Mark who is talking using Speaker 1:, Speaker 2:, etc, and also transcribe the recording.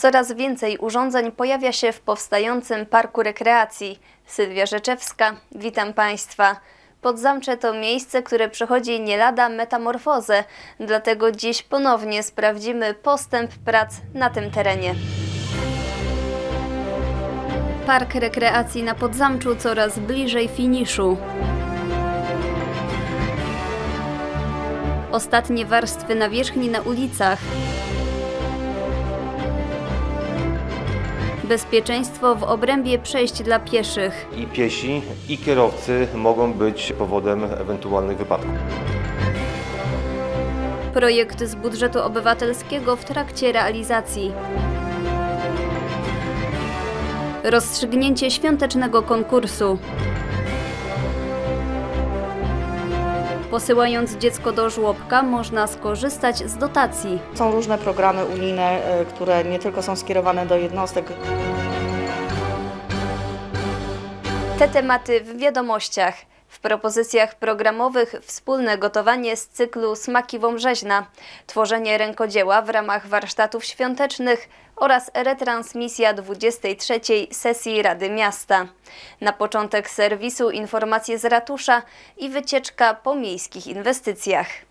Speaker 1: Coraz więcej urządzeń pojawia się w powstającym parku rekreacji. Sylwia Rzeczewska, witam Państwa. Podzamcze to miejsce, które przechodzi nie lada metamorfozę, dlatego dziś ponownie sprawdzimy postęp prac na tym terenie. Park rekreacji na Podzamczu coraz bliżej finiszu. Ostatnie warstwy nawierzchni na ulicach. Bezpieczeństwo w obrębie przejść dla pieszych.
Speaker 2: I piesi, i kierowcy mogą być powodem ewentualnych wypadków.
Speaker 1: Projekt z budżetu obywatelskiego w trakcie realizacji. Rozstrzygnięcie świątecznego konkursu. Posyłając dziecko do żłobka, można skorzystać z dotacji.
Speaker 3: Są różne programy unijne, e, które nie tylko są skierowane do jednostek.
Speaker 1: Te tematy w wiadomościach. W propozycjach programowych wspólne gotowanie z cyklu Smaki Wąbrzeźna, tworzenie rękodzieła w ramach warsztatów świątecznych oraz retransmisja 23. sesji Rady Miasta. Na początek serwisu informacje z ratusza i wycieczka po miejskich inwestycjach.